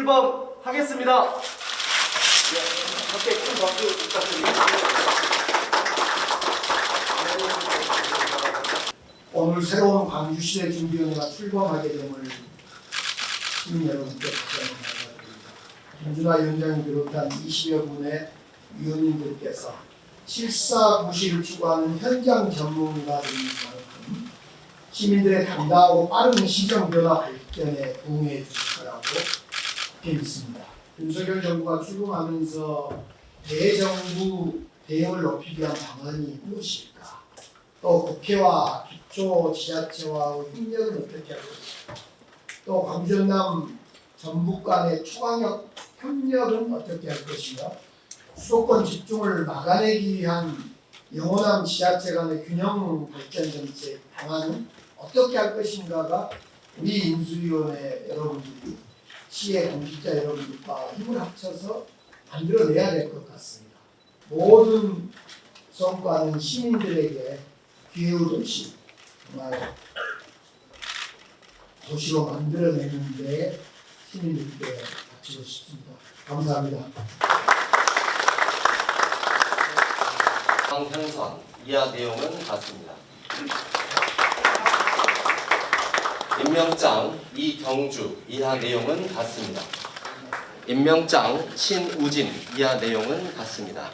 출범하겠습니다. 네, 함께 큰 박수 부탁드립니다. 오늘 새로운 광주시대 준비위원회가 출범하게 됨을 시민 여러분께 감사드립니다. 김준하 위원장을 비롯한 20여 분의 위원님들께서 실사 구시를 추구하는 현장 전문가들인 만큼 시민들의 당당하고 빠른 시정 변화 발전에 부응해 주실 거라고 믿습니다. 윤석열 정부가 출범하면서 대정부 대응을 높이기 위한 방안이 무엇일까? 또 국회와 기초 지자체와의 협력은 어떻게 할 것인가? 또 광주 전남 전북 간의 초강력 협력은 어떻게 할 것인가? 수도권 집중을 막아내기 위한 영원한 지자체 간의 균형 발전 정책 방안은 어떻게 할 것인가가 우리 인수위원회 여러분들이 시의 공직자 여러분들과 힘을 합쳐서 만들어내야 될 것 같습니다. 모든 성과는 시민들에게 기회도시 정말 도시로 만들어내는데 시민들께 바치고 싶습니다. 감사합니다. 황현선 이하 내용은 같습니다. 임명장 이경주 이하 내용은 같습니다. 임명장 신우진 이하 내용은 같습니다.